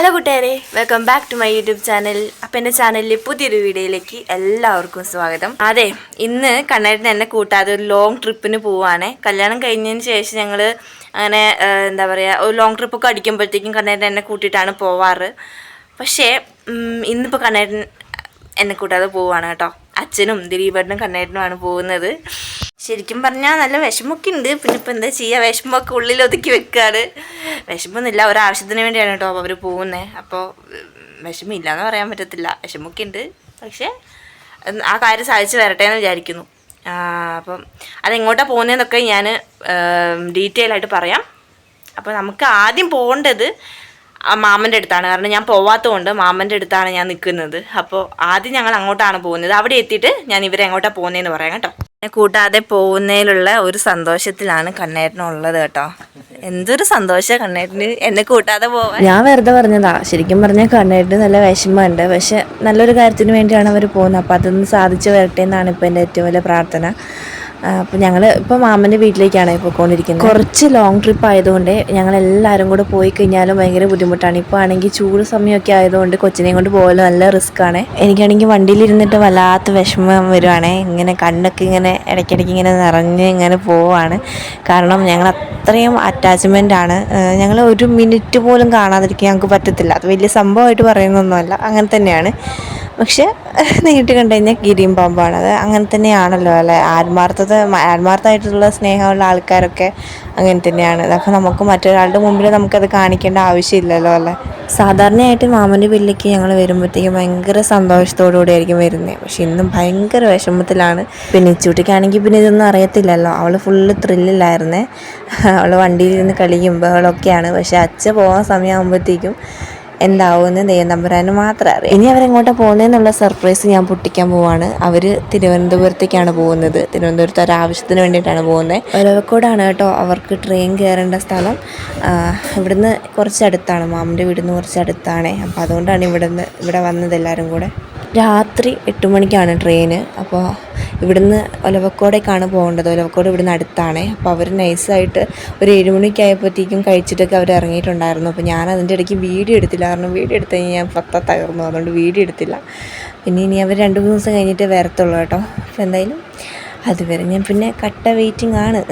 Hello കൂട്ടുകാരെ welcome back to my YouTube channel അപ്പം എന്റെ ചാനലിലെ പുതിയൊരു വീഡിയോയിലേക്ക് എല്ലാവർക്കും സ്വാഗതം. അതെ ഇന്ന് കണ്ണേട്ടൻ എന്നെ കൂട്ടാതെ ഒരു ലോങ് ട്രിപ്പിന് പോവാണ്. കല്യാണം കഴിഞ്ഞതിന് ശേഷം ഞങ്ങൾ അങ്ങനെ എന്താ പറയുക ഒരു ലോങ് ട്രിപ്പൊക്കെ അടിക്കുമ്പോഴത്തേക്കും കണ്ണേട്ടൻ എന്നെ കൂട്ടിയിട്ടാണ് പോവാറ്. പക്ഷേ ഇന്നിപ്പോൾ കണ്ണേട്ടൻ എന്നെ കൂട്ടാതെ പോവാണ് കേട്ടോ. അച്ഛനും ദിലീപേട്ടനും കണ്ണേട്ടനുമാണ് പോകുന്നത്. ശരിക്കും പറഞ്ഞാൽ നല്ല വിഷമൊക്കെ ഉണ്ട് പിന്നെ ഇപ്പം എന്താ ചെയ്യുക വിഷമമൊക്കെ ഉള്ളിൽ ഒതുക്കി വെക്കാറ് വിഷമമൊന്നുമില്ല ഒരാവശ്യത്തിന് വേണ്ടിയാണ് കേട്ടോ അവർ പോകുന്നത് അപ്പോൾ വിഷമില്ല എന്ന് പറയാൻ പറ്റത്തില്ല. വിഷമൊക്കെ ഉണ്ട് പക്ഷേ ആ കാര്യം സാധിച്ചു വരട്ടെ എന്ന് വിചാരിക്കുന്നു. അപ്പം അതെങ്ങോട്ടാണ് പോകുന്നതെന്നൊക്കെ ഞാൻ ഡീറ്റെയിൽ ആയിട്ട് പറയാം. അപ്പോൾ നമുക്ക് ആദ്യം പോകേണ്ടത് മാമന്റെ അടുത്താണ്. കാരണം ഞാൻ പോവാത്തതുകൊണ്ട് മാമന്റെ അടുത്താണ് ഞാൻ നിൽക്കുന്നത് അപ്പോൾ ആദ്യം ഞങ്ങൾ അങ്ങോട്ടാണ് പോകുന്നത്. അവിടെ എത്തിയിട്ട് ഞാൻ ഇവരെ എങ്ങോട്ടാണ് പോകുന്നതെന്ന് പറയാം കേട്ടോ. കൂട്ടാതെ പോകുന്നതിലുള്ള ഒരു സന്തോഷത്തിലാണ് കണ്ണേട്ടനുള്ളത് കേട്ടോ. എന്തൊരു സന്തോഷം കണ്ണേട്ടന് എന്നെ കൂട്ടാതെ പോവാൻ. ഞാൻ വെറുതെ പറഞ്ഞതാ. ശരിക്കും പറഞ്ഞാൽ കണ്ണേട്ട് നല്ല വിഷമമുണ്ട്. പക്ഷെ നല്ലൊരു കാര്യത്തിന് വേണ്ടിയാണ് അവർ പോകുന്നത്. അപ്പൊ അതൊന്ന് സാധിച്ചു വരട്ടെ എന്നാണ് ഇപ്പൊ എന്റെ ഏറ്റവും വലിയ പ്രാർത്ഥന. അപ്പോൾ ഞങ്ങൾ ഇപ്പോൾ മാമന്റെ വീട്ടിലേക്കാണ് പോയിക്കൊണ്ടിരിക്കുന്നത്. കുറച്ച് ലോങ് ട്രിപ്പ് ആയതുകൊണ്ട് ഞങ്ങൾ എല്ലാവരും കൂടെ പോയി കഴിഞ്ഞാലും ഭയങ്കര ബുദ്ധിമുട്ടാണ്. ഇപ്പോൾ ആണെങ്കിൽ ചൂട് സമയമൊക്കെ ആയതുകൊണ്ട് കൊച്ചിനെയും കൊണ്ട് പോകലും നല്ല റിസ്ക് ആണ്. എനിക്കാണെങ്കിൽ വണ്ടിയിലിരുന്നിട്ട് വല്ലാത്ത വിഷമം വരുവാണ്. ഇങ്ങനെ കണ്ണൊക്കെ ഇങ്ങനെ ഇടയ്ക്കിടയ്ക്ക് ഇങ്ങനെ നിറഞ്ഞ് ഇങ്ങനെ പോവാണ്. കാരണം ഞങ്ങൾ അത്രയും അറ്റാച്ച്മെന്റ് ആണ്. ഞങ്ങൾ ഒരു മിനിറ്റ് പോലും കാണാതിരിക്കാൻ ഞങ്ങൾക്ക് പറ്റത്തില്ല. അത് വലിയ സംഭവമായിട്ട് പറയുന്നൊന്നുമല്ല. അങ്ങനെ തന്നെയാണ്. പക്ഷേ നേരിട്ട് കണ്ടു കഴിഞ്ഞാൽ കിരിയും പാമ്പാണ് അത് അങ്ങനെ തന്നെയാണല്ലോ അല്ലേ? ആത്മാർത്ഥത ആത്മാർത്ഥമായിട്ടുള്ള സ്നേഹമുള്ള ആൾക്കാരൊക്കെ അങ്ങനെ തന്നെയാണ്. അപ്പോൾ നമുക്ക് മറ്റൊരാളുടെ മുമ്പിൽ നമുക്കത് കാണിക്കേണ്ട ആവശ്യമില്ലല്ലോ അല്ലേ? സാധാരണയായിട്ട് മാമന്റെ വീട്ടിലേക്ക് ഞങ്ങൾ വരുമ്പോഴത്തേക്കും ഭയങ്കര സന്തോഷത്തോടു കൂടിയായിരിക്കും വരുന്നത്. പക്ഷെ ഇന്നും ഭയങ്കര വിഷമത്തിലാണ്. പിന്നെ ഇച്ചൂട്ടിക്കാണെങ്കിൽ പിന്നെ ഇതൊന്നും അറിയത്തില്ലല്ലോ. അവൾ ഫുള്ള് ത്രില്ലിലായിരുന്നേ അവൾ വണ്ടിയിൽ ഇരുന്ന് കളിക്കുമ്പോൾ ബഹളമൊക്കെയാണ് പക്ഷെ അച്ഛ പോകാൻ സമയമാകുമ്പോഴത്തേക്കും എന്താവുമെന്ന് ദൈവം തമ്പുരാന് മാത്രം അറിയാം. ഇനി അവരെങ്ങോട്ടാണ് പോകുന്നതെന്നുള്ള സർപ്രൈസ് ഞാൻ പൊട്ടിക്കാൻ പോവാണ്. അവർ തിരുവനന്തപുരത്തേക്കാണ് പോകുന്നത്. തിരുവനന്തപുരത്ത് ഒരു ആവശ്യത്തിന് വേണ്ടിയിട്ടാണ് പോകുന്നത് ഒലവക്കോടാണ് കേട്ടോ അവർക്ക് ട്രെയിൻ കയറേണ്ട സ്ഥലം. ഇവിടുന്ന് കുറച്ച് അടുത്താണ് മാമന്റെ വീടിന്ന് കുറച്ച് അടുത്താണ് അപ്പോൾ അതുകൊണ്ടാണ് ഇവിടുന്ന് ഇവിടെ വന്നത് എല്ലാവരും കൂടെ. രാത്രി എട്ട് മണിക്കാണ് ട്രെയിന്. അപ്പോൾ ഇവിടുന്ന് ഒലവക്കോടേക്കാണ് പോകേണ്ടത്. ഒലവക്കോട് ഇവിടുന്ന് അടുത്താണ്. അപ്പോൾ അവർ നൈസായിട്ട് ഒരു ഏഴ് മണിക്ക് ആയപ്പോഴത്തേക്കും കഴിച്ചിട്ടൊക്കെ അവർ ഇറങ്ങിയിട്ടുണ്ടായിരുന്നു. അപ്പോൾ ഞാൻ അതിന്റെ ഇടയ്ക്ക് വീഡിയോ എടുത്തില്ല. കാരണം വീഡിയോ എടുത്തു കഴിഞ്ഞാൽ ഞാൻ പത്ത തകർന്നു. അതുകൊണ്ട് വീഡിയോ എടുത്തില്ല. പിന്നെ ഇനി അവർ രണ്ട് മൂന്ന് ദിവസം കഴിഞ്ഞിട്ട് വരത്തുള്ളൂ കേട്ടോ. അപ്പോൾ എന്തായാലും അതുവരെ ഞാൻ പിന്നെ കട്ട വെയിറ്റിംഗ് ആണ്.